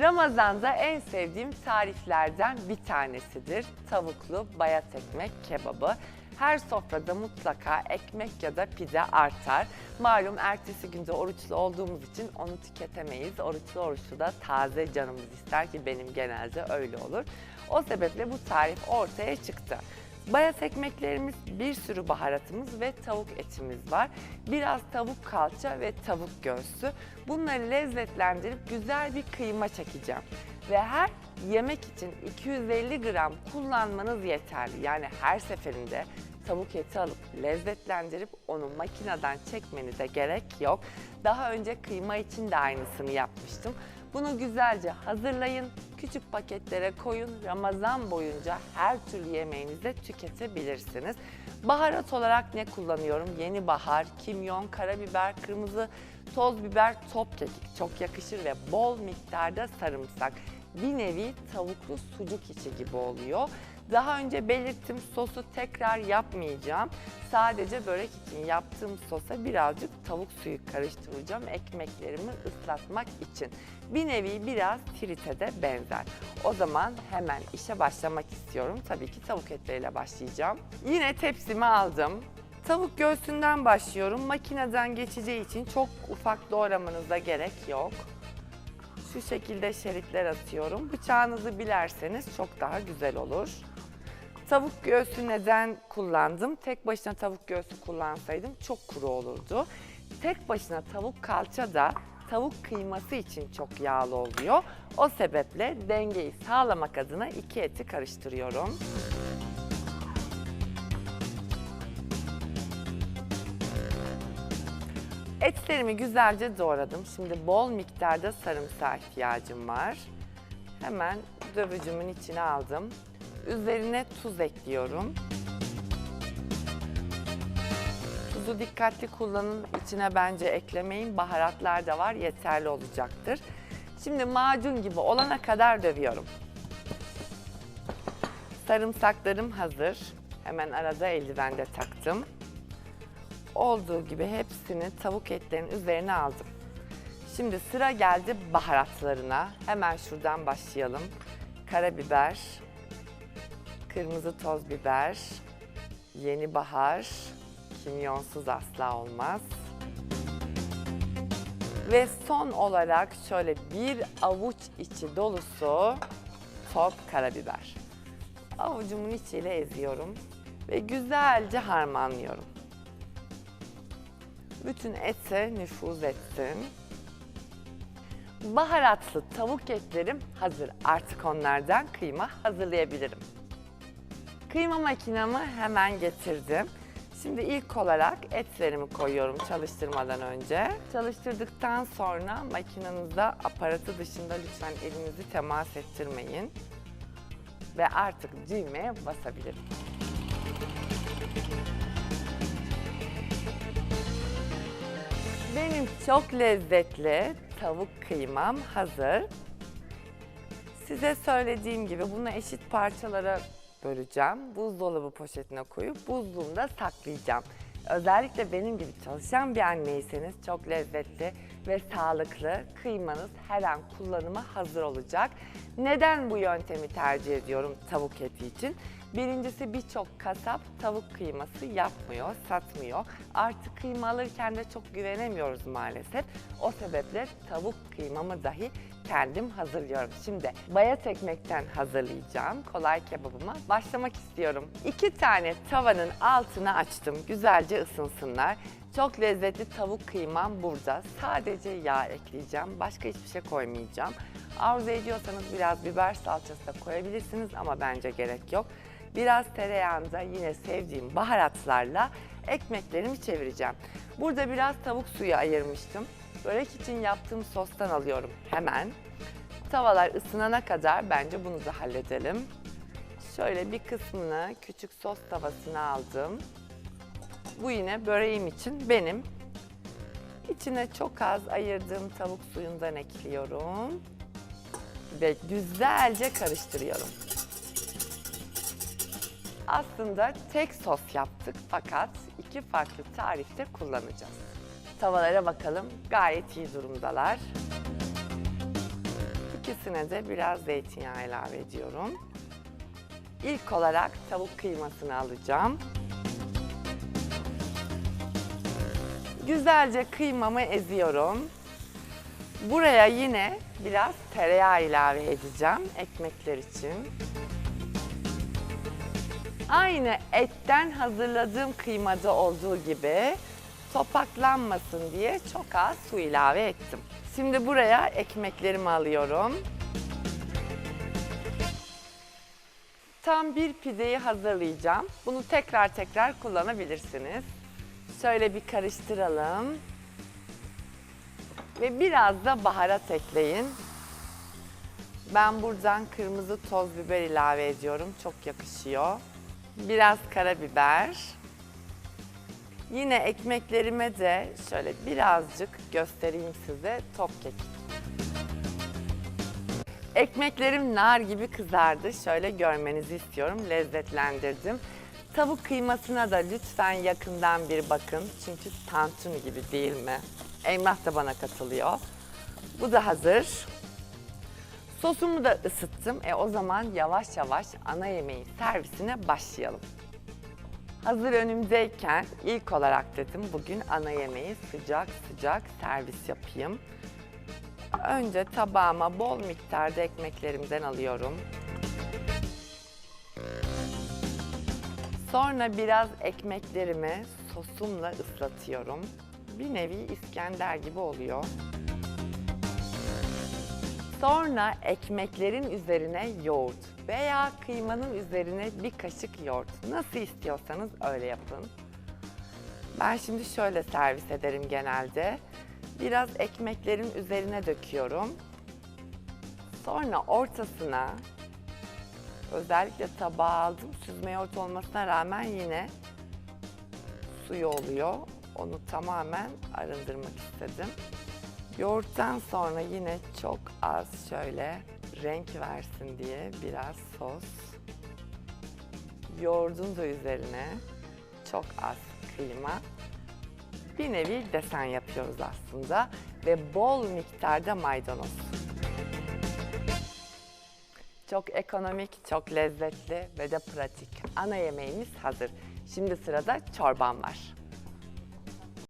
Ramazan'da en sevdiğim tariflerden bir tanesidir. Tavuklu bayat ekmek kebabı. Her sofrada mutlaka ekmek ya da pide artar. Malum ertesi günde oruçlu olduğumuz için onu tüketemeyiz. Oruçlu oruçlu da taze canımız ister ki benim genelde öyle olur. O sebeple bu tarif ortaya çıktı. Bayat ekmeklerimiz, bir sürü baharatımız ve tavuk etimiz var. Biraz tavuk kalça ve tavuk göğsü. Bunları lezzetlendirip güzel bir kıyma çekeceğim. Ve her yemek için 250 gram kullanmanız yeterli. Yani her seferinde tavuk eti alıp lezzetlendirip onu makineden çekmenize gerek yok. Daha önce kıyma için de aynısını yapmıştım. Bunu güzelce hazırlayın, küçük paketlere koyun. Ramazan boyunca her türlü yemeğinizde tüketebilirsiniz. Baharat olarak ne kullanıyorum? Yeni bahar, kimyon, karabiber, kırmızı toz biber, top kekik çok yakışır ve bol miktarda sarımsak. Bir nevi tavuklu sucuk içi gibi oluyor. Daha önce belirttim sosu tekrar yapmayacağım. Sadece börek için yaptığım sosa birazcık tavuk suyu karıştıracağım ekmeklerimi ıslatmak için. Bir nevi biraz trite de benzer. O zaman hemen işe başlamak istiyorum. Tabii ki tavuk etleriyle başlayacağım. Yine tepsimi aldım. Tavuk göğsünden başlıyorum. Makineden geçeceği için çok ufak doğramanıza gerek yok. Şu şekilde şeritler atıyorum. Bıçağınızı bilerseniz çok daha güzel olur. Tavuk göğsü neden kullandım? Tek başına tavuk göğsü kullansaydım çok kuru olurdu. Tek başına tavuk kalça da tavuk kıyması için çok yağlı oluyor. O sebeple dengeyi sağlamak adına iki eti karıştırıyorum. Etlerimi güzelce doğradım. Şimdi bol miktarda sarımsağa ihtiyacım var. Hemen dövücümün içine aldım. Üzerine tuz ekliyorum. Tuzu dikkatli kullanın. İçine bence eklemeyin. Baharatlar da var. Yeterli olacaktır. Şimdi macun gibi olana kadar dövüyorum. Sarımsaklarım hazır. Hemen arada eldiven de taktım. Olduğu gibi hepsini tavuk etlerinin üzerine aldım. Şimdi sıra geldi baharatlarına. Hemen şuradan başlayalım. Karabiber, kırmızı toz biber, yeni bahar, kimyonsuz asla olmaz. Ve son olarak şöyle bir avuç içi dolusu top karabiber. Avucumun içiyle eziyorum ve güzelce harmanlıyorum. Bütün ete nüfuz etsin. Baharatlı tavuk etlerim hazır. Artık onlardan kıyma hazırlayabilirim. Kıyma makinamı hemen getirdim. Şimdi ilk olarak etlerimi koyuyorum çalıştırmadan önce. Çalıştırdıktan sonra makinenizde aparatı dışında lütfen elinizi temas ettirmeyin. Ve artık düğmeye basabilirim. Benim çok lezzetli tavuk kıymam hazır. Size söylediğim gibi bunu eşit parçalara böleceğim. Buzdolabı poşetine koyup buzluğumda saklayacağım. Özellikle benim gibi çalışan bir anneyseniz çok lezzetli ve sağlıklı kıymanız her an kullanıma hazır olacak. Neden bu yöntemi tercih ediyorum tavuk eti için? Birincisi birçok kasap tavuk kıyması yapmıyor, satmıyor. Artık kıyma alırken de çok güvenemiyoruz maalesef. O sebeple tavuk kıymamı dahi kendim hazırlıyorum. Şimdi bayat ekmekten hazırlayacağım kolay kebabıma başlamak istiyorum. İki tane tavanın altını açtım güzelce ısınsınlar. Çok lezzetli tavuk kıymam burada. Sadece yağ ekleyeceğim. Başka hiçbir şey koymayacağım. Arzu ediyorsanız biraz biber salçası da koyabilirsiniz ama bence gerek yok. Biraz tereyağında yine sevdiğim baharatlarla ekmeklerimi çevireceğim. Burada biraz tavuk suyu ayırmıştım. Börek için yaptığım sostan alıyorum hemen. Tavalar ısınana kadar bence bunu da halledelim. Şöyle bir kısmını küçük sos tavasına aldım. Bu yine böreğim için benim. İçine çok az ayırdığım tavuk suyundan ekliyorum. Ve güzelce karıştırıyorum. Aslında tek sos yaptık fakat iki farklı tarifte kullanacağız. Tavalara bakalım gayet iyi durumdalar. İkisine de biraz zeytinyağı ilave ediyorum. İlk olarak tavuk kıymasını alacağım. Güzelce kıymamı eziyorum. Buraya yine biraz tereyağı ilave edeceğim ekmekler için. Aynı etten hazırladığım kıymada olduğu gibi topaklanmasın diye çok az su ilave ettim. Şimdi buraya ekmeklerimi alıyorum. Tam bir pideyi hazırlayacağım. Bunu tekrar tekrar kullanabilirsiniz. Şöyle bir karıştıralım. Ve biraz da baharat ekleyin. Ben buradan kırmızı toz biber ilave ediyorum. Çok yakışıyor. Biraz karabiber. Yine ekmeklerime de şöyle birazcık göstereyim size top kekik. Ekmeklerim nar gibi kızardı. Şöyle görmenizi istiyorum. Lezzetlendirdim. Tavuk kıymasına da lütfen yakından bir bakın. Çünkü tantuni gibi değil mi? Emrah da bana katılıyor. Bu da hazır. Sosumu da ısıttım. E o zaman yavaş yavaş ana yemeğin servisine başlayalım. Hazır önümdeyken ilk olarak dedim bugün ana yemeği sıcak sıcak servis yapayım. Önce tabağıma bol miktarda ekmeklerimden alıyorum. Sonra biraz ekmeklerimi sosumla ıslatıyorum. Bir nevi İskender gibi oluyor. Sonra ekmeklerin üzerine yoğurt veya kıymanın üzerine bir kaşık yoğurt. Nasıl istiyorsanız öyle yapın. Ben şimdi şöyle servis ederim genelde. Biraz ekmeklerin üzerine döküyorum. Sonra ortasına özellikle tabağa aldım. Süzme yoğurt olmasına rağmen yine suyu oluyor. Onu tamamen arındırmak istedim. Yoğurttan sonra yine çok az şöyle renk versin diye biraz sos. Yoğurdun da üzerine çok az kıyma. Bir nevi desen yapıyoruz aslında ve bol miktarda maydanoz. Çok ekonomik, çok lezzetli ve de pratik. Ana yemeğimiz hazır. Şimdi sırada çorbam var.